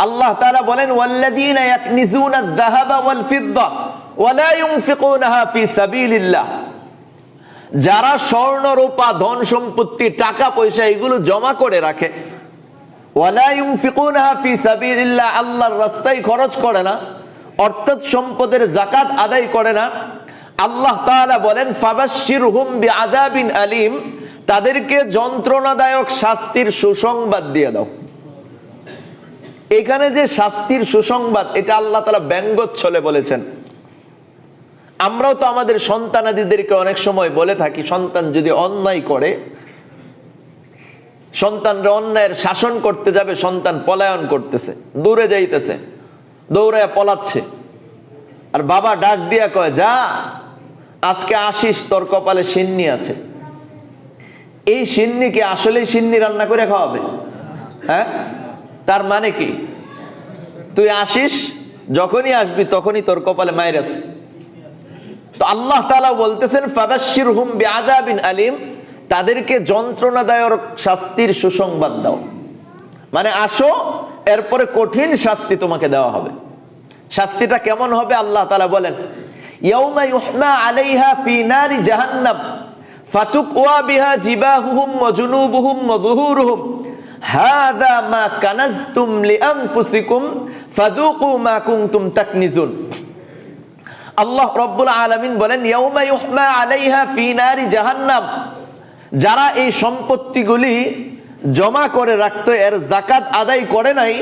আল্লাহ তাআলা বলেন, ওয়াল্লাযীনা ইয়াকনিজুনা আয-যাহাবা ওয়াল ফিদ্দা ওয়া লা ইউনফিকুনাহা ফি সাবিলিল্লাহ। যারা স্বর্ণ, রূপা, ধন সম্পত্তি, টাকা, পয়সা এগুলো জমা করে রাখে। ওয়ালা ইউনফিকুনাহা ফি সাবিলিল্লাহ, আল্লাহর রাস্তায় খরচ করে না, অর্থাৎ সম্পদের জাকাত আদায় করে না। আল্লাহ তাআলা বলেন, ফাবাশশিরহুম বিআযাবিন আলিম, তাদেরকে যন্ত্রণাদায়ক শাস্তির সুসংবাদ দিয়ে দাও। এখানে যে শাস্তির সুসংবাদ, এটা আল্লাহ তাআলা ব্যঙ্গচ্ছলে বলেছেন। আমরাও তো আমাদের সন্তানাদিদেরকে অনেক সময় বলে থাকি, সন্তান যদি অন্যায় করে, সন্তানরা অন্যায়ের শাসন করতে যাবে, সন্তান পলায়ন করতেছে, দূরে যাইতেছে দৌড়ায় পলাচ্ছে। আর বাবা ডাক দিয়া কয়, যা, আজকে আসিস, তোর কপালে সিন্নি আছে। এই সিন্নিকে আসলেই সিন্নি রান্না করে খাওয়াবে। হ্যাঁ? তার মানে কি? তুই আসিস, যখনই আসবি তখনই তোর কপালে মায়ের আছে। তো আল্লাহ তাআলা বলতেছেন ফাবাশশির হুম বিআযাবিন আলিম। তাদেরকে যন্ত্রণাদায়ক শাস্তির সুসংবাদ দাও। মানে আসো, এরপরে কঠিন শাস্তি তোমাকে দেওয়া হবে। শাস্তিটা কেমন হবে? আল্লাহ তালা বলেন, ইয়াউমা ইউহমা আলাইহা জাহান্নাম, ফাতুকওয়া বিহা জিবাহুহুম ওয়া জুনুবুহুম ওয়া হাযা মা কানাজতুম লিআনফুসিকুম ফাযুকু মা কুনতুম তাকনিজুন। আল্লাহ রব্বুল আলামিন বলেন, ইয়াউমা ইউহমা আলাইহা ফি নারি জাহান্নাম। যারা এই সম্পত্তিগুলি জমা করে রাখতো, এর জাকাত আদায় করে নাই,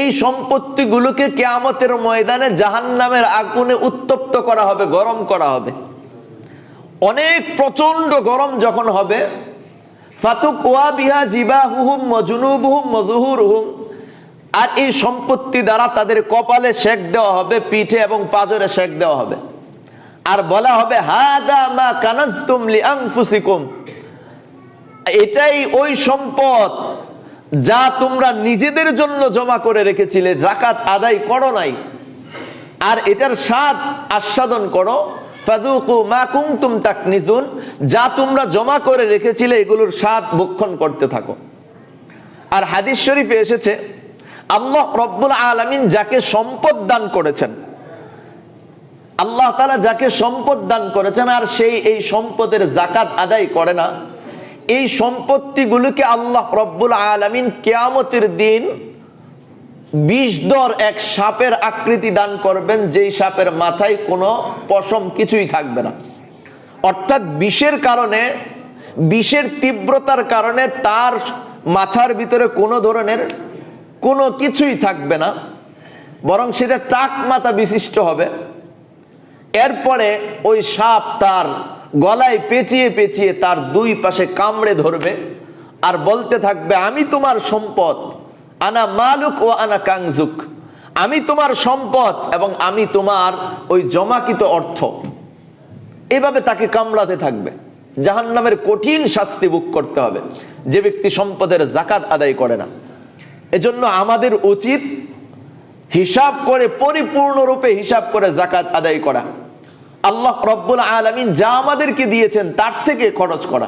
এই সম্পত্তিগুলোকে কেয়ামতের ময়দানে জাহান্নামের আগুনে উত্তপ্ত করা হবে, গরম করা হবে। অনেক প্রচণ্ড গরম যখন হবে ফাতুক ওয়া বিহা জিবাহুহুম মজুনুবুহুম মজুহুরুহুম আর এই সম্পত্তি দ্বারা তাদের কপালে শেক দেওয়া হবে, পিঠে এবং পাজরে শেক দেওয়া হবে। আর বলা হবে, হাদা মা কানাজতুম লিআনফুসিকুম এটাই ওই সম্পদ যা তোমরা নিজেদের জন্য জমা করে রেখেছিলে জাকাত আদায় করো নাই। আর এটার স্বাদ আস্বাদন করো যা তোমরা জমা করে রেখেছিলে, এগুলোর স্বাদ ভক্ষণ করতে থাকো। আর হাদিস শরীফে এসেছে, আল্লাহ রব্বুল আলামিন যাকে সম্পদ দান করেছেন, আল্লাহ তাআলা যাকে সম্পদ দান করেছেন, আর সেই এই সম্পদের জাকাত আদায় করে না। এই সম্পত্তিগুলোকে আল্লাহ রব্বুল আলামিন কেয়ামতের দিন বিষ দর এক সাপের আকৃতি দান করবেন, যেই সাপের মাথায় কোনো পশম কিছুই থাকবে না। অর্থাৎ বিষের কারণে, বিষের তীব্রতার কারণে তার মাথার ভিতরে কোনো ধরনের কোনো কিছুই থাকবে না, বরং সেটা টাক মাথা বিশিষ্ট হবে। এরপরে ওই সাপ তার গলায় পেঁচিয়ে পেঁচিয়ে তার দুই পাশে কামড়ে ধরবে আর বলতে থাকবে, আমি তোমার সম্পদ। আনা মালুক ও আনা কাংজুক। আমি তোমার সম্পদ এবং আমি তোমার ওই জমাকিত অর্থ। এভাবে তাকে কামড়াতে থাকবে। জাহান্নামের কঠিন শাস্তি ভোগ করতে হবে। যে ব্যক্তি সম্পদের জাকাত আদায় করে না। এজন্য আমাদের উচিত হিসাব করে, পরিপূর্ণরূপে হিসাব করে জাকাত আদায় করা। আল্লাহ রব্বুল আলমিন যা আমাদেরকে দিয়েছেন, তার থেকে খরচ করা।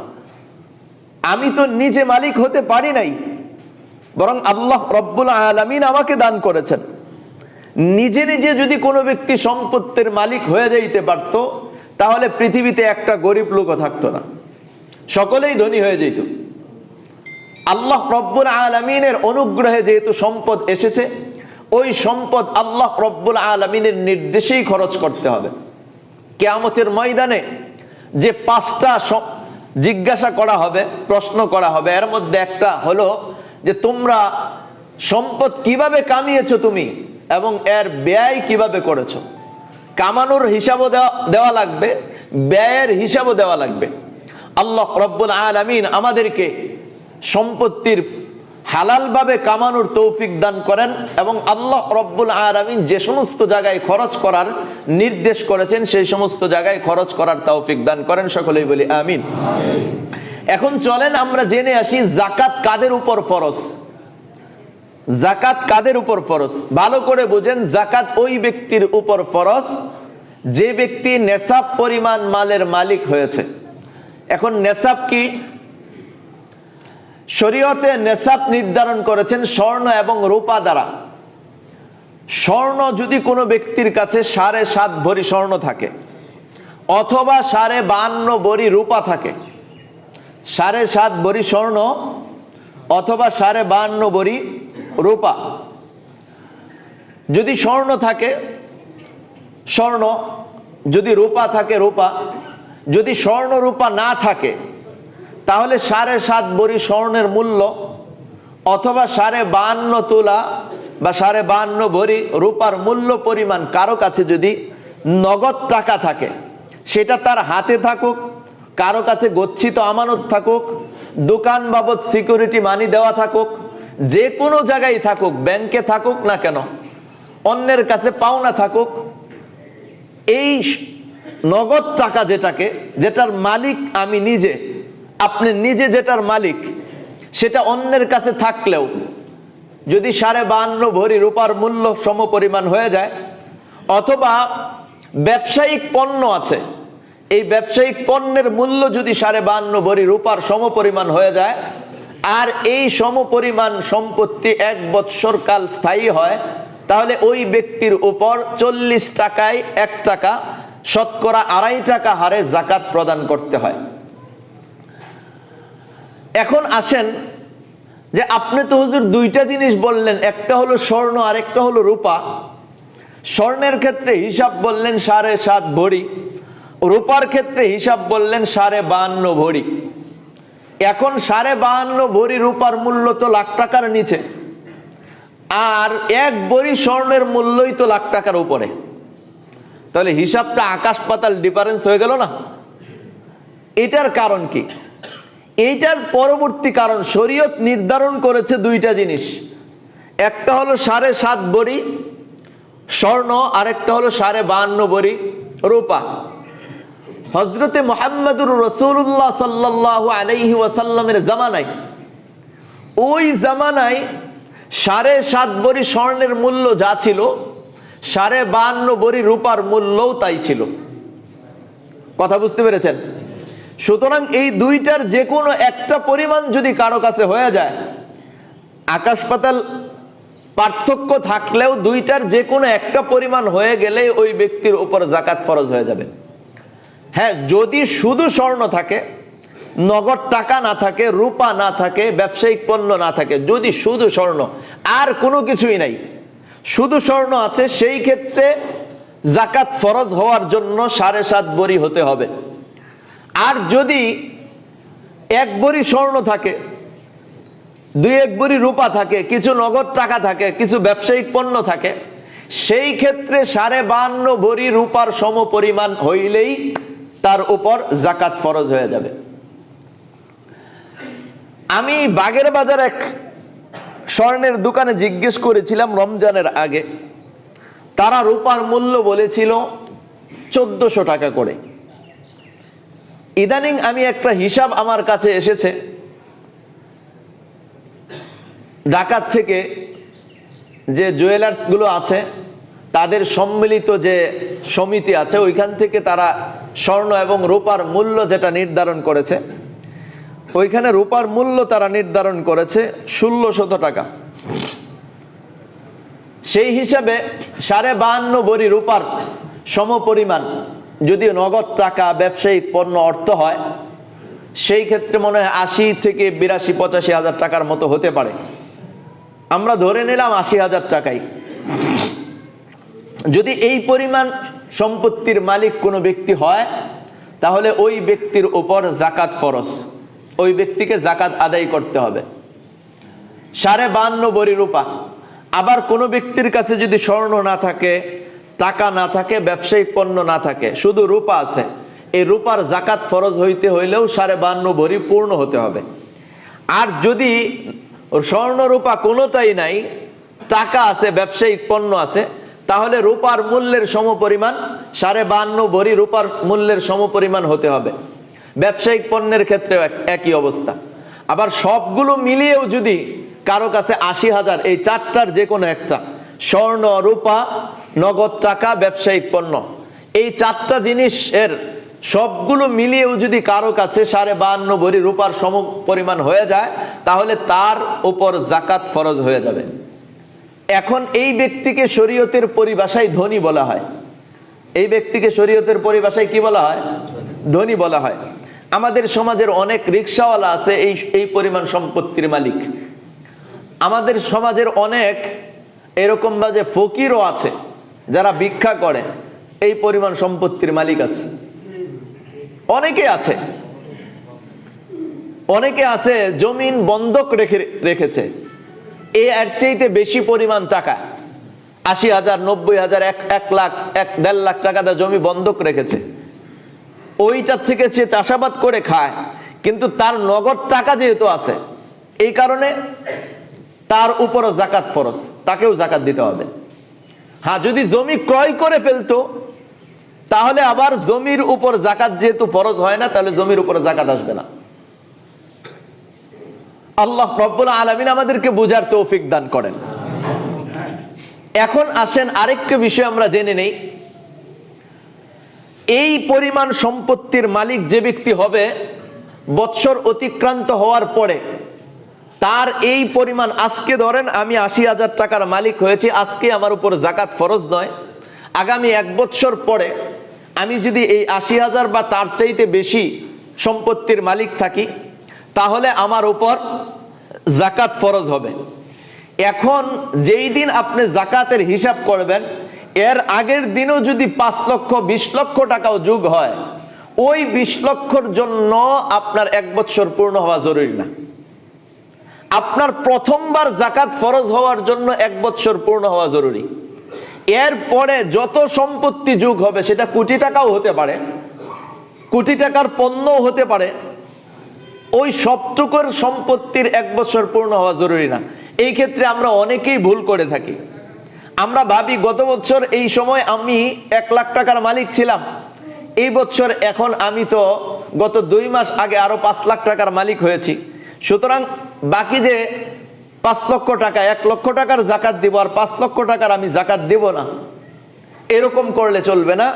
আমি তো নিজে মালিক হতে পারি নাই। বরং আল্লাহ রব্বুল আলমিন আমাকে দান করেছেন। নিজে নিজে যদি কোনো ব্যক্তি সম্পত্তির মালিক হয়ে যাইতে পারত, তাহলে পৃথিবীতে একটা গরিব লোকও থাকতো না। সকলেই ধনী হয়ে যেত। আল্লাহ রব্বুল আলমিনের অনুগ্রহে যেহেতু সম্পদ এসেছে, ওই সম্পদ আল্লাহ রব্বুল আলমিনের নির্দেশেই খরচ করতে হবে। কেয়ামতের ময়দানে যে পাঁচটা জিজ্ঞাসা করা হবে, প্রশ্ন করা হবে, এর মধ্যে একটা হলো যে তোমরা সম্পদ কীভাবে কামিয়েছো তুমি এবং এর ব্যয় কীভাবে করেছ? কামানোর হিসাবও দেওয়া লাগবে, ব্যয়ের হিসাবও দেওয়া লাগবে। আল্লাহ রব্বুল আলামিন আমাদেরকে সম্পত্তির হালালভাবে কামানোর তৌফিক দান করেন এবং আল্লাহ রব্বুল আলামিন যে সমস্ত জায়গায় খরচ করার নির্দেশ করেছেন, সেই সমস্ত জায়গায় খরচ করার তৌফিক দান করেন। সকলেই বলি আমিন। এখন চলেন আমরা জেনে আসি জাকাত কাদের উপর ফরজ? জাকাত কাদের উপর ফরজ? ভালো করে বুঝেন, জাকাত ওই ব্যক্তির উপর ফরজ যে ব্যক্তি নেশাব পরিমাণ মালের মালিক হয়েছে। এখন নেশাব কি? শরীয়তে নেশাব নির্ধারণ করেছেন স্বর্ণ এবং রূপা দ্বারা। স্বর্ণ যদি কোনো ব্যক্তির কাছে সাড়ে সাত ভরি স্বর্ণ থাকে, অথবা সাড়ে বান্ন ভরি রূপা থাকে সাড়ে সাত ভরি স্বর্ণ অথবা সাড়ে বান্ন ভরি রূপা। যদি স্বর্ণ থাকে, স্বর্ণ। যদি রূপা থাকে, রূপা। যদি স্বর্ণ রূপা না থাকে, তাহলে সাড়ে সাত ভরি স্বর্ণের মূল্য অথবা সাড়ে বান্ন তোলা বা সাড়ে বান্ন ভরি রূপার মূল্য পরিমাণ কারও কাছে যদি নগদ টাকা থাকে, সেটা তার হাতে থাকুক কারও কাছে গচ্ছিত আমানত থাকুক, দোকান বাবদ সিকিউরিটি মানি দেওয়া থাকুক, যে কোনো জায়গায় থাকুক, ব্যাংকে থাকুক না কেন, অন্যের কাছে পাওনা থাকুক, এই নগদ টাকা যেটাকে, যেটার মালিক আমি নিজে, আপনি নিজে যেটার মালিক, সেটা অন্যের কাছে থাকলেও, যদি সাড়ে বাহান্ন ভরি রূপার মূল্য সমপরিমাণ হয়ে যায়, অথবা ব্যবসায়িক পণ্য আছে এই ব্যবসায়িক পণ্যের মূল্য যদি সাড়ে বান্ন ভরি রূপার সমপরিমাণ হয়ে যায়, আর এই সমপরিমাণ সম্পত্তি এক বৎসর কাল স্থায়ী হয়, তাহলে ওই ব্যক্তির উপর চল্লিশ টাকায় এক টাকা, শতকরা আড়াই টাকা হারে জাকাত প্রদান করতে হয়। এখন আসেন যে আপনি তো হুজুর দুইটা জিনিস বললেন, একটা হলো স্বর্ণ আর একটা হলো রূপা। স্বর্ণের ক্ষেত্রে হিসাব বললেন সাড়ে সাত ভরি। রূপার ক্ষেত্রে হিসাব বললেন সাড়ে বাহান্ন ভরি। এখন সাড়ে বাহান্ন ভরি রূপার মূল্য তো লাখ টাকার নিচে। আর এক ভরি স্বর্ণের মূল্যই তো লাখ টাকার উপরে। তাহলে হিসাবটা আকাশ পাতাল ডিফারেন্স হয়ে গেল না? এটার কারণ কি? এইটার পরবর্তী কারণ, শরীয়ত নির্ধারণ করেছে দুইটা জিনিস। একটা হলো সাড়ে সাত বড়ি স্বর্ণ, আরেকটা হলো সাড়ে বাহান্ন বড়ি রূপা। হজরতে মোহাম্মদুর রসুল্লাহ সাল্লাহ আলাইহি ওয়াসাল্লামের জামানায়। ওই জামানায় সাড়ে সাত বড়ি স্বর্ণের মূল্য যা ছিল, সাড়ে বাহান্ন বড়ি রূপার মূল্যও তাই ছিল। কথা বুঝতে পেরেছেন? সুতরাং এই দুইটার যে কোনো একটা পরিমাণ যদি কারও কাছে হয়ে যায়, আকাশ পাতাল পার্থক্য থাকলেও দুইটার যে কোনো একটা পরিমাণ হয়ে গেলে ওই ব্যক্তির উপর জাকাত ফরজ হয়ে যাবে। হ্যাঁ যদি শুধু স্বর্ণ থাকে, নগদ টাকা না থাকে, রূপা না থাকে, ব্যবসায়িক পণ্য না থাকে, যদি শুধু স্বর্ণ, আর কোনো কিছুই নাই, শুধু স্বর্ণ আছে, সেই ক্ষেত্রে জাকাত ফরজ হওয়ার জন্য সাড়ে সাত বড়ি হতে হবে। আর যদি এক বড়ি স্বর্ণ থাকে, দুই এক বড়ি রূপা থাকে, কিছু নগদ টাকা থাকে, কিছু ব্যবসায়িক পণ্য থাকে, সেই ক্ষেত্রে সাড়ে বান্ন ভরি রূপার সম পরিমাণ হইলেই তার উপর জাকাত ফরজ হয়ে যাবে। আমি বাগের বাজার এক স্বর্ণের দোকানে জিজ্ঞেস করেছিলাম রমজানের আগে। তারা রূপার মূল্য বলেছিল চোদ্দশো টাকা করে। ইদানিং আমি একটা হিসাব আমার কাছে এসেছে। ঢাকার থেকে যে জুয়েলার্সগুলো আছে তাদের সম্মিলিত যে সমিতি আছে, ওইখান থেকে তারা স্বর্ণ এবং রূপার মূল্য যেটা নির্ধারণ করেছে, ওইখানে রূপার মূল্য তারা নির্ধারণ করেছে ষোলো শত টাকা। সেই হিসাবে সাড়ে বাহান্ন বড়ি রূপার সমপরিমাণ যদি নগদ টাকা ব্যবসায়িক পণ্য অর্থ হয়, সেই ক্ষেত্রে মনে হয় আশি থেকে বিরাশি পঁচাশি হাজার টাকার মতো হতে পারে। আমরা ধরে নিলাম আশি হাজার টাকাই। যদি এই পরিমাণ সম্পত্তির মালিক কোনো ব্যক্তি হয়, তাহলে ওই ব্যক্তির ওপর জাকাত ফরস ওই ব্যক্তিকে জাকাত আদায় করতে হবে। সাড়ে বান্ন বড়ি রূপা। আবার কোনো ব্যক্তির কাছে যদি স্বর্ণ না থাকে, টাকা না থাকে, ব্যবসায়িক পণ্য না থাকে, শুধু রূপা আছে, এই রূপার জাকাত ফরজ হইতে হইলেও সাড়ে বান্ন ভরি পূর্ণ হতে হবে। আর যদি স্বর্ণ রূপা কোনোটাই নাই, টাকা আছে, ব্যবসায়িক পণ্য আছে তাহলে রূপার মূল্যের সমপরিমাণ, সাড়ে বান্ন ভরি রূপার মূল্যের সমপরিমাণ হতে হবে। ব্যবসায়িক পণ্যের ক্ষেত্রে একই অবস্থা। আবার সবগুলো মিলিয়েও যদি কারও কাছে আশি হাজার, এই চারটার যে কোনো একটা, স্বর্ণ, রূপা, নগদ টাকা, ব্যবসায়িক পণ্য, এই চারটা জিনিসের সবগুলো মিলিয়েও যদি কারও কাছে সাড়ে বাহান্ন ভরি রূপার সম পরিমাণ হয়ে যায়, তাহলে তার উপর জাকাত ফরজ হয়ে যাবে। এখন এই ব্যক্তিকে শরীয়তের পরিভাষায় ধনী বলা হয়। এই ব্যক্তিকে শরীয়তের পরিভাষায় কি বলা হয়? ধনী বলা হয়। আমাদের সমাজের অনেক রিক্সাওয়ালা আছে, এই এই পরিমাণ সম্পত্তির মালিক। আমাদের সমাজের অনেক এরকম বাজে ফকিরও আছে, যারা ভিক্ষা করে, এই পরিমাণ সম্পত্তির মালিক আছে। অনেকে আছে। অনেকে আছে, জমিন বন্ধক রেখে, রেখেছে। এর চাইতে বেশি পরিমাণ টাকা। আশি হাজার, নব্বই হাজার, এক এক লাখ, এক, দেড় লাখ টাকা দিয়ে জমি বন্ধক রেখেছে। ওইটার থেকে সে চাষাবাদ করে খায়, কিন্তু তার নগদ টাকা যেহেতু আছে, এই কারণে তার উপরও জাকাত ফরজ, তাকেও জাকাত দিতে হবে। হ্যাঁ যদি জমি ক্রয় করে ফেলতো, তাহলে আবার জমির উপর জাকাত যেহেতু ফরজ হয় না, তাহলে জমির উপর জাকাত আসবে না। আল্লাহ রব্বুল আলমিন আমাদেরকে বুঝার তৌফিক দান করেন। এখন আসেন আরেকটা বিষয় আমরা জেনে নেই। এই পরিমাণ সম্পত্তির মালিক যে ব্যক্তি হবে, বৎসর অতিক্রান্ত হওয়ার পরে তার এই পরিমাণ আজকে ধরেন আমি আশি হাজার টাকার মালিক হয়েছি, আজকে আমার উপর জাকাত ফরজ নয়। আগামী এক বৎসর পরে আমি যদি এই আশি হাজার বা তার চাইতে বেশি সম্পত্তির মালিক থাকি তাহলে আমার উপর জাকাত ফরজ হবে। এখন যেই দিন আপনি জাকাতের হিসাব করবেন, এর আগের দিনও যদি পাঁচ লক্ষ, বিশ লক্ষ টাকাও যোগ হয়, ওই বিশ লক্ষর জন্য আপনার এক বছর পূর্ণ হওয়া জরুরি না। আপনার প্রথমবার জাকাত ফরজ হওয়ার জন্য এক বছর পূর্ণ হওয়া জরুরি। এরপরে যত সম্পত্তি যুগ হবে, সেটা কোটি টাকাও হতে পারে, কোটি টাকার পণ্যও হতে পারে ওই সবটুকুর সম্পত্তির এক বছর পূর্ণ হওয়া জরুরি না। এই ক্ষেত্রে আমরা অনেকেই ভুল করে থাকি। আমরা ভাবি, গত বছর এই সময় আমি এক লাখ টাকার মালিক ছিলাম। এই বছর এখন আমি তো গত দুই মাস আগে আরও পাঁচ লাখ টাকার মালিক হয়েছি। সুতরাং বাকি যে পাঁচ লক্ষ টাকা, এক লক্ষ টাকার জাকাত দিব আর পাঁচ লক্ষ টাকার আমি জাকাত দেব না। এরকম করলে চলবে না।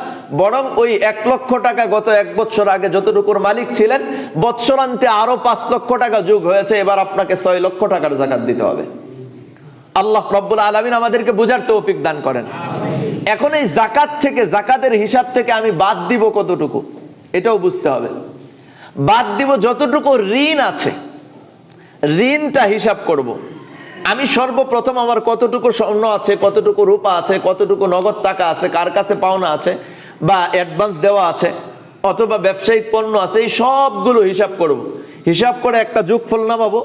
বরং ওই এক লক্ষ টাকা গত এক বছর আগে যতটুকুর মালিক ছিলেন বৎসরান্তে আরও পাঁচ লক্ষ টাকা যোগ হয়েছে, এবার আপনাকে ছয় লক্ষ টাকার জাকাত দিতে হবে। আল্লাহ রব্বুল আলমিন আমাদেরকে বুঝার তৌফিক দান করেন। এখন এই জাকাত থেকে, জাকাতের হিসাব থেকে আমি বাদ দিব কতটুকু, এটাও বুঝতে হবে। বাদ দিব যতটুকু ঋণ আছে, ঋণটা হিসাব করব। আমি সর্বপ্রথম আমার কতটুকু স্বর্ণ আছে, কতটুকু রূপা আছে, কতটুকু নগদ টাকা আছে, কার কাছে পাওনা আছে বা অ্যাডভান্স দেওয়া আছে অথবা ব্যবসায়িক পণ্য আছে, এই সবগুলো হিসাব করব। হিসাব করে একটা যোগফল নামাবো।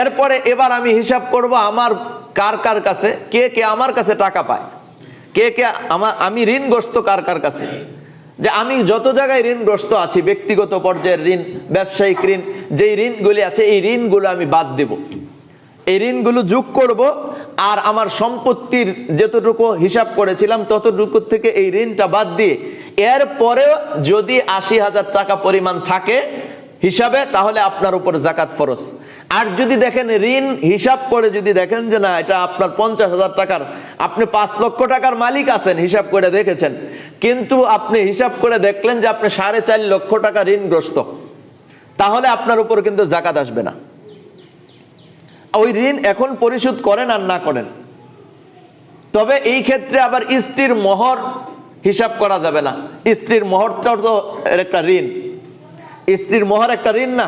এরপরে এবার আমি হিসাব করব আমার কার কার কাছে, কে কে আমার কাছে টাকা পায়, কে কে আমার, আমি ঋণগ্রস্ত কার কার কাছে। যে আমি যত জায়গায় ঋণগ্রস্ত আছি, ব্যক্তিগত পর্যায়ের ঋণ, ব্যবসায়িক ঋণ, যেই ঋণগুলি আছে, এই ঋণগুলো আমি বাদ দেব। এই ঋণগুলো যোগ করব আর আমার সম্পত্তির যতটুকু হিসাব করেছিলাম, ততটুকু থেকে এই ঋণটা বাদ দিয়ে এরপরেও যদি আশি হাজার টাকা পরিমাণ থাকে হিসাবে, তাহলে আপনার উপর জাকাত ফরজ। আর যদি দেখেন ঋণ হিসাব করে যদি দেখেন যে না, এটা আপনার পঞ্চাশ হাজার টাকার, আপনি পাঁচ লক্ষ টাকার মালিক আছেন, হিসাব করে দেখেছেন। কিন্তু আপনি হিসাব করে দেখলেন যে আপনি সাড়ে চার লক্ষ টাকা ঋণগ্রস্ত। তাহলে আপনার উপর কিন্তু জাকাত আসবে না। ওই ঋণ এখন পরিশোধ করেন আর না করেন। তবে এই ক্ষেত্রে আবার স্ত্রীর মোহর হিসাব করা যাবে না। স্ত্রীর মোহরটাও তো একটা ঋণ। স্ত্রীর মোহর একটা ঋণ না।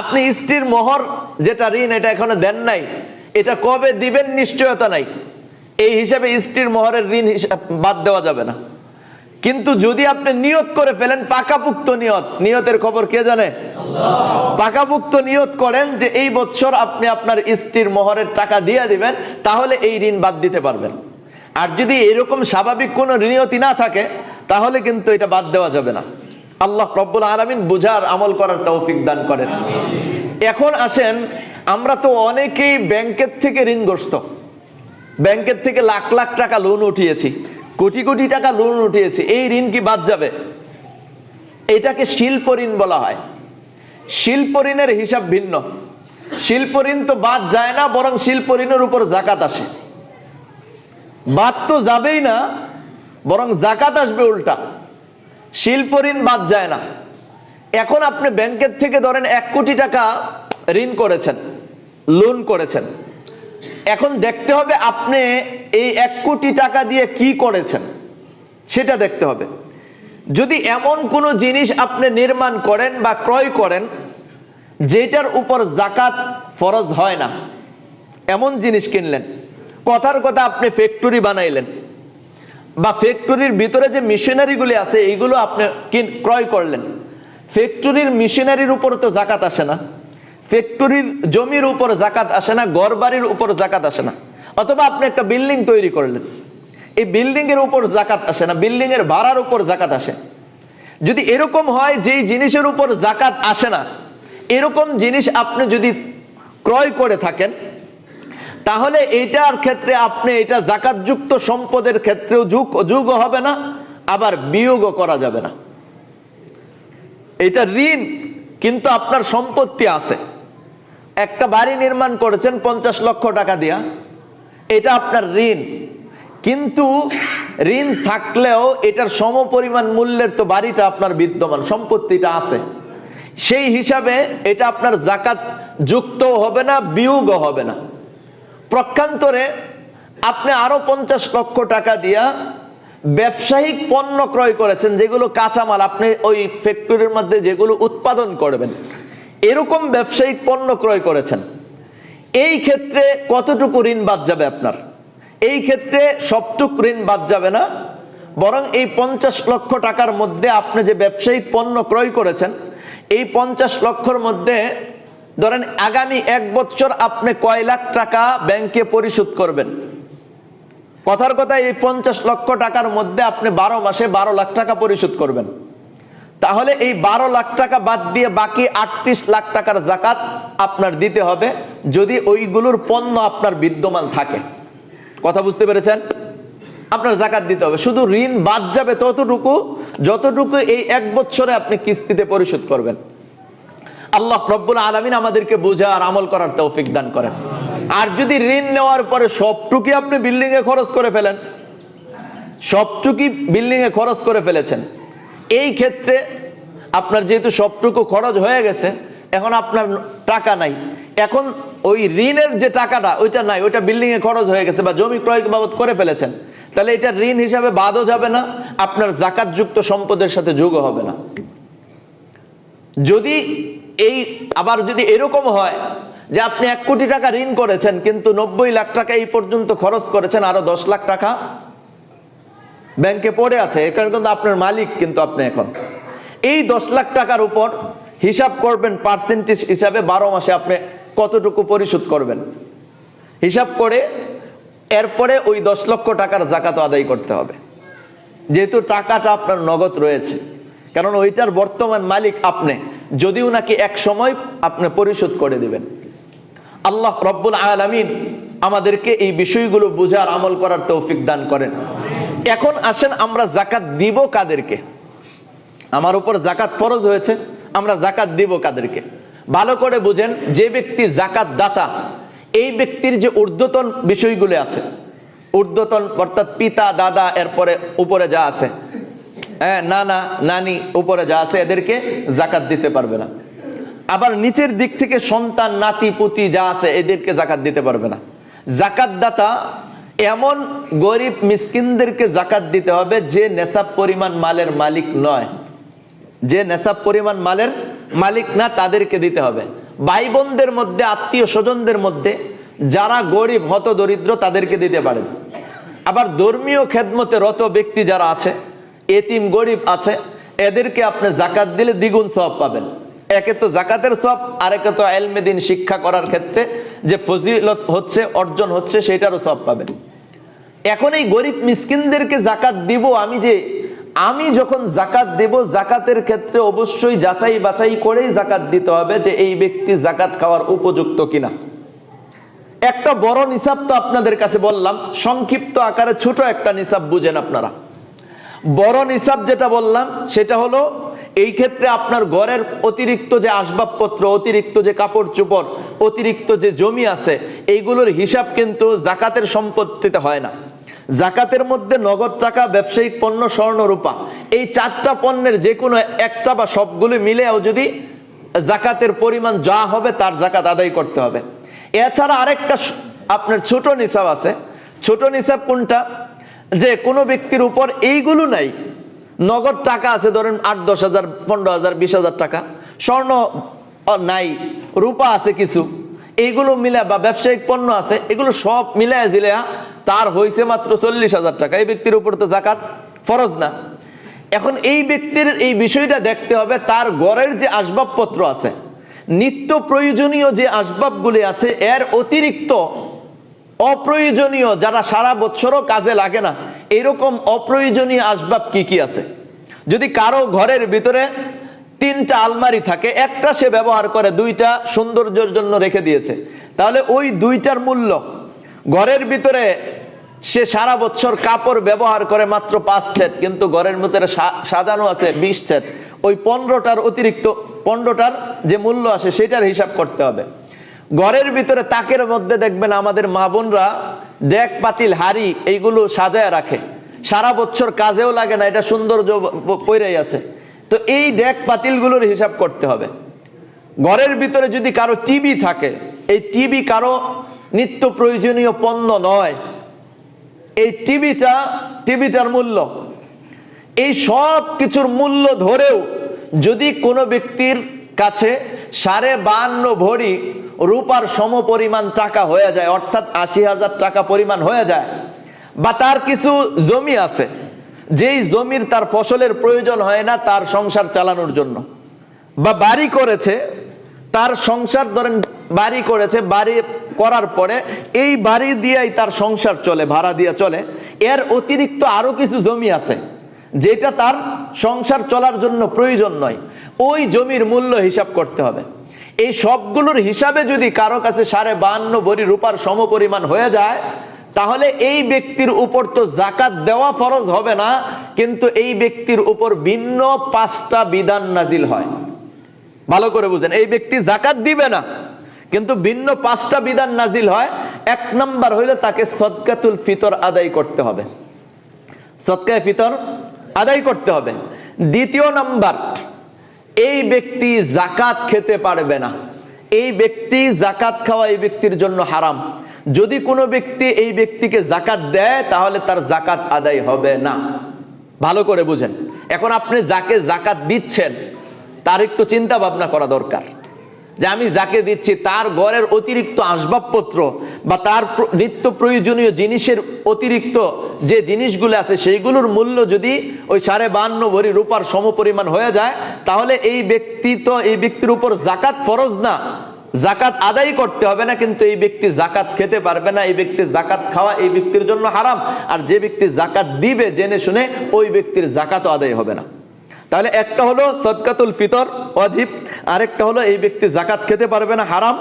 আপনি স্ত্রীর মোহর যেটা ঋণ এটা এখনও দেন নাই, এটা কবে দিবেন নিশ্চয়তা নাই। এই হিসাবে স্ত্রীর মোহরের ঋণ হিসাব বাদ দেওয়া যাবে না। কিন্তু যদি আপনি নিয়ত করে ফেলেন পাকাপুক্ত নিয়ত নিয়তের খবর কে জানে? পাকাপুক্ত নিয়ত করেন যে এই বছর আপনি আপনার স্ত্রীর মোহরের টাকা দিয়ে দিবেন তাহলে এই ঋণ বাদ দিতে পারবেন। আর যদি এরকম স্বাভাবিক কোনো নিয়তি না থাকে তাহলে কিন্তু এটা বাদ দেওয়া যাবে না। আল্লাহ রব্বুল আলমিন বুঝার আমল করার তৌফিক দান করেন। এখন আসেন আমরা তো অনেকেই ব্যাংকের থেকে ঋণগ্রস্ত। ব্যাংকের থেকে লাখ লাখ টাকা লোন উঠিয়েছি। কোটি কোটি টাকা লোন উঠিয়েছে, এই ঋণ কি বাদ যাবে? এটাকে শিল্প ঋণ বলা হয়। শিল্প ঋণের হিসাব ভিন্ন। শিল্প ঋণ তো বাদ যায় না, বরং শিল্প ঋণের উপর জাকাত আসে। বাদ তো যাবেই না, বরং জাকাত আসবে উল্টা। শিল্প ঋণ বাদ যায় না। এখন আপনি ব্যাংকের থেকে ধরেন এক কোটি টাকা ঋণ করেছেন লোন করেছেন। এখন দেখতে হবে আপনি এই এক কোটি টাকা দিয়ে কি করেছেন। সেটা দেখতে হবে। যদি এমন কোনো জিনিস আপনি নির্মাণ করেন বা ক্রয় করেন, যেটার উপর জাকাত ফরজ হয় না, এমন জিনিস কিনলেন, কথার কথা আপনি ফ্যাক্টরি বানাইলেন, বা ফ্যাক্টরির ভিতরে যে মেশিনারিগুলি আছে, এইগুলো আপনি ক্রয় করলেন ফ্যাক্টরির মেশিনারির উপর তো জাকাত আসে না। ফ্যাক্টরির জমির উপর জাকাত আসে না, ঘরবাড়ির উপর জাকাত আসে না। অথবা আপনি একটা বিল্ডিং তৈরি করলেন, এই বিল্ডিং এর উপর জাকাত আসে না বিল্ডিং এর ভাড়ার উপর জাকাত আসে। যদি এরকম হয়, যেই জিনিসের উপর জাকাত আসে না, এরকম জিনিস আপনি যদি ক্রয় করে থাকেন, তাহলে এইটার ক্ষেত্রে আপনি এটা জাকাতযুক্ত সম্পদের ক্ষেত্রেও যুগ যুগ হবে না, আবার বিয়োগও করা যাবে না। এটা ঋণ, কিন্তু আপনার সম্পত্তি আছে। একটা বাড়ি নির্মাণ করেছেন পঞ্চাশ লক্ষ টাকা দিয়া। এটা আপনার ঋণ। কিন্তু ঋণ থাকলেও এটার সমপরিমাণ মূল্যের তো বাড়িটা আপনার বিদ্যমান, সম্পত্তিটা আছে। সেই হিসাবে এটা আপনার জাকাত যুক্তও হবে না, বিয়োগও হবে না। প্রক্ষান্তরে আপনি আরও পঞ্চাশ লক্ষ টাকা দিয়া ব্যবসায়িক পণ্য ক্রয় করেছেন, যেগুলো কাঁচামাল, আপনি ওই ফ্যাক্টরির মধ্যে যেগুলো উৎপাদন করবেন। এরকম ব্যবসায়িক পণ্য ক্রয় করেছেন। এই ক্ষেত্রে কতটুকু ঋণ বাদ যাবে আপনার? এই ক্ষেত্রে সবটুক ঋণ বাদ যাবে না, বরং এই পঞ্চাশ লক্ষ টাকার মধ্যে আপনি যে ব্যবসায়িক পণ্য ক্রয় করেছেন, এই পঞ্চাশ লক্ষর মধ্যে ধরেন আগামী এক বছর আপনি কয় লাখ টাকা ব্যাংকে পরিশোধ করবেন। কথার কথা এই পঞ্চাশ লক্ষ টাকার মধ্যে আপনি বারো মাসে বারো লাখ টাকা পরিশোধ করবেন। তাহলে এই বারো লাখ টাকা বাদ দিয়ে বাকি আটত্রিশ লাখ টাকার জাকাত আপনার দিতে হবে যদি ওইগুলোর পণ্য আপনার বিদ্যমান থাকে। কথা বুঝতে পেরেছেন? আপনার জাকাত দিতে হবে। শুধু ঋণ বাদ যাবে ততটুকু, যতটুকু এই এক বছরে আপনি কিস্তিতে পরিশোধ করবেন। আল্লাহ রব্বুল আলমিন আমাদেরকে বোঝা আর আমল করার তৌফিক দান করেন। আর যদি ঋণ নেওয়ার পরে সবটুকি আপনি বিল্ডিং এ খরচ করে ফেলেন সবটুকি বিল্ডিং এ খরচ করে ফেলেছেন এই ক্ষেত্রে আপনার যেহেতু সবটুকু খরচ হয়ে গেছে, এখন আপনার টাকা নাই। এখন ওই ঋণের যে টাকাটা, ওইটা নাই, ওইটা বিল্ডিং এ খরচ হয়ে গেছে বা জমি ক্রয় বাবদ করে ফেলেছেন, তাহলে এটা ঋণ হিসাবে বাদও যাবে না, আপনার জাকাতযুক্ত সম্পদের সাথে যোগও হবে না। যদি এই, আবার যদি এরকম হয় যে আপনি এক কোটি টাকা ঋণ করেছেন, কিন্তু নব্বই লাখ টাকা এই পর্যন্ত খরচ করেছেন, আরও দশ লাখ টাকা ব্যাংকে পড়ে আছে এখানে কিন্তু আপনার মালিক কিন্তু আপনি এখন। এই দশ লাখ টাকার উপর হিসাব করবেন পার্সেন্টেজ হিসাবে বারো মাসে আপনি কতটুকু পরিশোধ করবেন। হিসাব করে এরপরে ওই দশ লক্ষ টাকার জাকাত আদায় করতে হবে। যেহেতু টাকাটা আপনার নগদ রয়েছে কারণ ওইটার বর্তমান মালিক আপনি, যদিও নাকি এক সময় আপনি পরিশোধ করে দিবেন। আল্লাহ রব্বুল আলামিন আমাদেরকে এই বিষয়গুলো বুঝার আমল করার তৌফিক দান করেন। এখন আসেন আমরা জাকাত দিব কাদেরকে? আমার উপর জাকাত ফরজ হয়েছে, আমরা জাকাত দিব কাদেরকে? ভালো করে বুঝেন, যে ব্যক্তি জাকাত দাতা এই ব্যক্তির যে ঊর্ধ্বতন বিষয়গুলো আছে, ঊর্ধ্বতন অর্থাৎ পিতা, দাদা, এরপরে উপরে যা আছে হ্যাঁ নানা, নানি, উপরে যা আছে, এদেরকে জাকাত দিতে পারবে না। আবার নিচের দিক থেকে সন্তান, নাতি, পুতি যা আছে, এদেরকে জাকাত দিতে পারবে না। জাকাত দাতা এমন গরিব মিসকিনদেরকে জাকাত দিতে হবে যে নেশাব পরিমাণ মালের মালিক নয়। যে নেশাব পরিমাণ মালের মালিক না, তাদেরকে দিতে হবে। ভাই বোনদের মধ্যে, আত্মীয় স্বজনদের মধ্যে যারা গরিব, হত দরিদ্র, তাদেরকে দিতে পারেন। আবার ধর্মীয় খেদমতে রত ব্যক্তি যারা আছে, এতিম গরিব আছে, এদেরকে আপনি জাকাত দিলে দ্বিগুণ সব পাবেন। একে তো জাকাতের সব আরেকে তো এলমেদিন শিক্ষা করার ক্ষেত্রে যে ফজিলত হচ্ছে, অর্জন হচ্ছে সেটারও সব পাবেন। এখন এই গরিব মিসকিনদেরকে জাকাত দিব আমি যে, আমি যখন জাকাত দেব, জাকাতের ক্ষেত্রে অবশ্যই যাচাই বাছাই করেই জাকাত দিতে হবে যে এই ব্যক্তি জাকাত খাওয়ার উপযুক্ত কিনা। একটা বড় নিসাব তো আপনাদের কাছে বললাম, সংক্ষিপ্ত আকারে ছোট একটা নিসাব বুঝেন আপনারা। বড় নিসাব যেটা বললাম, সেটা হলো এই ক্ষেত্রে আপনার ঘরের অতিরিক্ত যে আসবাবপত্র, অতিরিক্ত যে কাপড় চোপড়, অতিরিক্ত যে জমি আছে, এইগুলোর হিসাব কিন্তু জাকাতের সম্পত্তিতে হয় না। জাকাতের মধ্যে নগদ টাকা, ব্যবসায়িক পণ্য স্বর্ণরূপা এই চারটা পণ্যের যে কোনো একটা বা সবগুলো মিলেও যদি জাকাতের পরিমাণ যা হবে তার জাকাত আদায় করতে হবে। এছাড়া আরেকটা আপনার ছোট নিসাব আছে। ছোট নিসাব কোনটা? যে কোনো ব্যক্তির উপর এইগুলো নাই নগদ টাকা আছে, ধরেন আট, দশ হাজার, পনেরো হাজার, বিশ হাজার টাকা। স্বর্ণ নাই, রূপা আছে কিছু। এইগুলো মিলে, বা ব্যবসায়িক পণ্য আছে, এগুলো সব মিলায় জিলায়া তার হয়েছে মাত্র চল্লিশ হাজার টাকা। এই ব্যক্তির উপর তো জাকাত ফরজ না। এখন এই ব্যক্তির এই বিষয়টা দেখতে হবে, তার ঘরের যে আসবাবপত্র আছে, নিত্য প্রয়োজনীয় যে আসবাবগুলি আছে, এর অতিরিক্ত অপ্রয়োজনীয় যারা সারা বছরও কাজে লাগে না এরকম অপ্রয়োজনীয় আসবাব কি কি আছে? যদি কারও ঘরের ভিতরে তিনটা আলমারি থাকে, একটা সে ব্যবহার করে, দুইটা সৌন্দর্যের জন্য রেখে দিয়েছে, তাহলে ওই দুইটার মূল্য ঘরের ভিতরে সে সারা বছর কাপড় ব্যবহার করে মাত্র পাঁচ সেট, কিন্তু ঘরের ভিতরে সাজানো আছে বিশ সেট, ওই পনেরোটার অতিরিক্ত পনেরোটার যে মূল্য আছে, সেটার হিসাব করতে হবে। ঘরের ভিতরে তাকের মধ্যে দেখবেন আমাদের মা বোনরা ডেক পাতিল, হাড়ি, এইগুলো সাজায় রাখে। সারা বছর কাজেও লাগে না, এটা সৌন্দর্য পইরাই আছে। তো এই ডেক পাতিলগুলোর হিসাব করতে হবে। ঘরের ভিতরে যদি কারও টিভি থাকে, এই টিভি কারও নিত্য প্রয়োজনীয় পণ্য নয়। এই টিভিটা, টিভিটার মূল্য। এই সব কিছুর মূল্য ধরেও যদি কোনো ব্যক্তির কাছে সাড়ে বান্ন ভরি রূপার সম পরিমাণ টাকা হয়ে যায়, অর্থাৎ আশি হাজার টাকা পরিমাণ হয়ে যায়। বা তার কিছু জমি আছে, যেই জমির তার ফসলের প্রয়োজন হয় না তার সংসার চালানোর জন্য। বা বাড়ি করেছে, তার সংসার ধরেন বাড়ি করেছে, বাড়ি করার পরে এই বাড়ি দিয়েই তার সংসার চলে, ভাড়া দিয়ে চলে। এর অতিরিক্ত আরও কিছু জমি আছে, যেটা তার সংসার চলার জন্য প্রয়োজন নয়। ওই জমির মূল্য হিসাব করতে হবে। এই সবগুলোর হিসাবে যদি কারও কাছে সাড়ে বান্ন ভরি রূপার সমপরিমাণ হয়ে যায়, তাহলে এই ব্যক্তির উপর তো জাকাত দেওয়া ফরজ হবে না, কিন্তু এই ব্যক্তির উপর ভিন্ন পাঁচটা বিধান নাজিল হয়। ভালো করে বুঝেন, এই ব্যক্তি জাকাত দিবে না, কিন্তু ভিন্ন পাঁচটা বিধান নাজিল হয়। এক নম্বর হইলে তাকে সদকাতুল ফিতর আদায় করতে হবে। সদকায় ফিতর আদায় করতে হবে। দ্বিতীয় নাম্বার এই ব্যক্তি জাকাত খেতে পারবে না। এই ব্যক্তি জাকাত খাওয়া এই ব্যক্তির জন্য হারাম। যদি কোনো ব্যক্তি এই ব্যক্তিকে জাকাত দেয়, তাহলে তার জাকাত আদায় হবে না। ভালো করে বুঝেন। এখন আপনি যাকে জাকাত দিচ্ছেন, তার একটু চিন্তা ভাবনা করা দরকার। যে আমি যাকে দিচ্ছি তার ঘরের অতিরিক্ত আসবাবপত্র বা তার নিত্য প্রয়োজনীয় জিনিসের অতিরিক্ত যে জিনিসগুলো আছে সেইগুলোর মূল্য যদি ওই সাড়ে বান্ন ভরি রূপার সমপরিমাণ হয়ে যায়, তাহলে এই ব্যক্তি তো এই ব্যক্তির উপর জাকাত ফরজ না। জাকাত আদায় করতে হবে না, কিন্তু এই ব্যক্তি জাকাত খেতে পারবে না, এই ব্যক্তি জাকাত খাওয়া এই ব্যক্তির জন্য হারাম। আর যে ব্যক্তি জাকাত দিবে জেনে শুনে, ওই ব্যক্তির জাকাতও আদায় হবে না। তাহলে একটা হলো সদকাতুল ফিতর, ওয়াজিব। আরেকটা হলো এই ব্যক্তি জাকাত খেতে পারবে না, হারাম।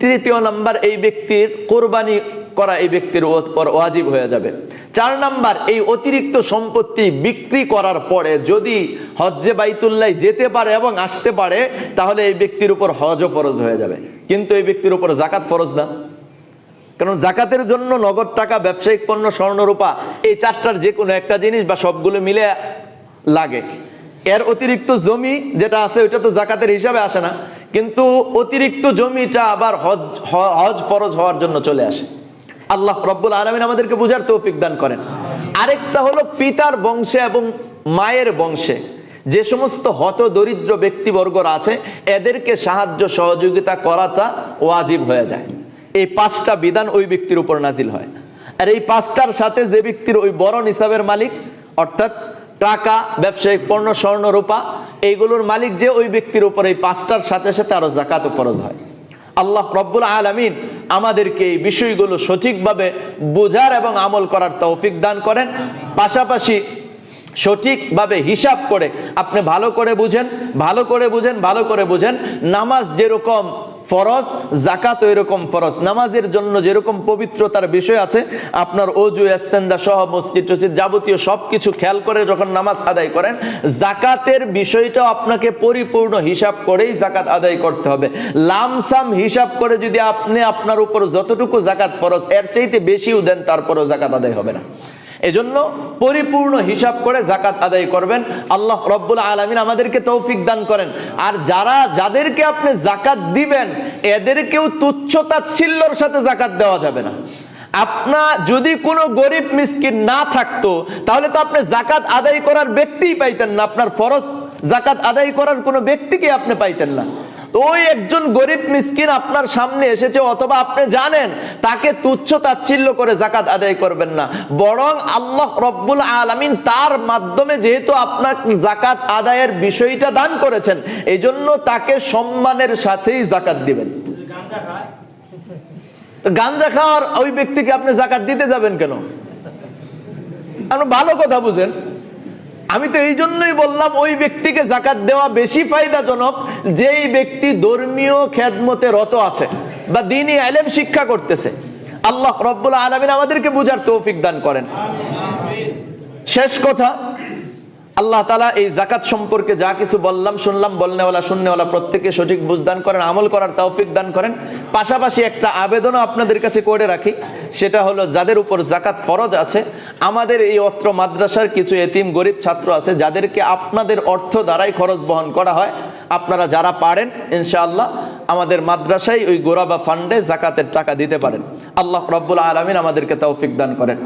তৃতীয় নাম্বার, এই ব্যক্তির কোরবানি করা এই ব্যক্তির পর ওয়াজিব হয়ে যাবে। চার নাম্বার, এই অতিরিক্ত সম্পত্তি বিক্রি করার পরে যদি হজ্জে বাইতুল্লাহ যেতে পারে এবং আসতে পারে, তাহলে এই ব্যক্তির উপর হজও ফরজ হয়ে যাবে। কিন্তু এই ব্যক্তির উপর জাকাত ফরজ না। কারণ জাকাতের জন্য নগদ টাকা, ব্যবসায়িক পণ্য, স্বর্ণরূপা, এই চারটার যে কোনো একটা জিনিস বা সবগুলো মিলে লাগে। এর অতিরিক্ত জমি যেটা আছে, ওইটা তো জাকাতের হিসাবে আসে না, কিন্তু অতিরিক্ত জমিটা আবার হজ হজ ফরজ হওয়ার জন্য চলে আসে। আল্লাহ রব্বুল আলমিন আমাদেরকে বুঝার তৌফিক দান করেন। আরেকটা হলো পিতার বংশে এবং মায়ের বংশে। যে সমস্ত হত দরিদ্র ব্যক্তিবর্গরা আছে, এদেরকে সাহায্য সহযোগিতা করাটা ওয়াজিব হয়ে যায়। এই পাঁচটা বিধান ওই ব্যক্তির উপর নাজিল হয়। আর এই পাঁচটার সাথে যে ব্যক্তির ওই বরণ নিসাবের মালিক, অর্থাৎ টাকা, ব্যবসায়িক পণ্য, স্বর্ণ, রূপা, এইগুলোর মালিক যে ওই ব্যক্তির উপর এই পাঁচটার সাথে সাথে আরও জাকাত ফরজ হয়। আল্লাহ রব্বুল আলামিন আমাদেরকে এই বিষয়গুলো সঠিকভাবে বোঝার এবং আমল করার তৌফিক দান করেন। পাশাপাশি সঠিকভাবে হিসাব করে আপনি ভালো করে বুঝেন, ভালো করে বুঝেন, ভালো করে বুঝেন। নামাজ যেরকম ফরজ জাকাত এরকম ফরজ। নামাজের জন্য যেরকম পবিত্রতার বিষয় আছে, আপনার অজু, এস্তেন্দা সহ মসজিদ টসজিদ যাবতীয় সবকিছু খেয়াল করে যখন নামাজ আদায় করেন জাকাতের বিষয়টাও আপনাকে পরিপূর্ণ হিসাব করেই জাকাত আদায় করতে হবে। লামসাম হিসাব করে যদি আপনি আপনার উপর যতটুকু জাকাত ফরজ, এর চাইতে বেশিও দেন, তারপরেও জাকাত আদায় হবে না। এজন্য পরিপূর্ণ হিসাব করে জাকাত আদায় করবেন। আল্লাহ রব্বুল আলমিন আমাদেরকে তৌফিক দান করেন। আর যারা, যাদেরকে আপনি জাকাত দিবেন, এদেরকেও তুচ্ছ তাচ্ছিল্যর সাথে জাকাত দেওয়া যাবে না। আপনার যদি কোনো গরিব মিসকিন না থাকতো, তাহলে তো আপনি জাকাত আদায় করার ব্যক্তিই পাইতেন না। আপনার ফরজ জাকাত আদায় করার কোনো ব্যক্তিকে আপনি পাইতেন না। ওই একজন গরিব মিসকিন আপনার সামনে এসেছে, অথবা আপনি জানেন, তাকে তুচ্ছ তাচ্ছিল্য করে জাকাত আদায় করবেন না। বরং আল্লাহ রব্বুল আলামিন তার মাধ্যমে যেহেতু আপনার জাকাত আদায়ের বিষয়টা দান করেছেন এই জন্য তাকে সম্মানের সাথেই জাকাত দিবেন। গাঞ্জা খাওয়ার ওই ব্যক্তিকে আপনি জাকাত দিতে যাবেন কেন? ভালো কথা বুঝেন। আমি তো এই জন্যই বললাম, ওই ব্যক্তিকে জাকাত দেওয়া বেশি ফায়দাজনক যেই ব্যক্তি ধর্মীয় খেদমতে রত আছে বা দিনই আলেম শিক্ষা করতেছে। আল্লাহ রব্বুল আলমিন আমাদেরকে বুঝার তৌফিক দান করেন। শেষ কথা আল্লাহ তালা এই জাকাত সম্পর্কে যা কিছু বললাম, শুনলাম, বলনেওয়ালা, শুননেওয়ালা প্রত্যেকে সঠিক বুঝদান করেন, আমল করার তৌফিক দান করেন। পাশাপাশি একটা আবেদনও আপনাদের কাছে করে রাখি, সেটা হলো যাদের উপর জাকাত ফরজ আছে, আমাদের এই অত্র মাদ্রাসার কিছু এতিম গরিব ছাত্র আছে, যাদেরকে আপনাদের অর্থ দ্বারাই খরচ বহন করা হয়। আপনারা যারা পারেন, ইনশাআল্লাহ, আমাদের মাদ্রাসায় ওই গোরাবা ফান্ডে জাকাতের টাকা দিতে পারেন। আল্লাহ রব্বুল আলমিন আমাদেরকে তৌফিক দান করেন।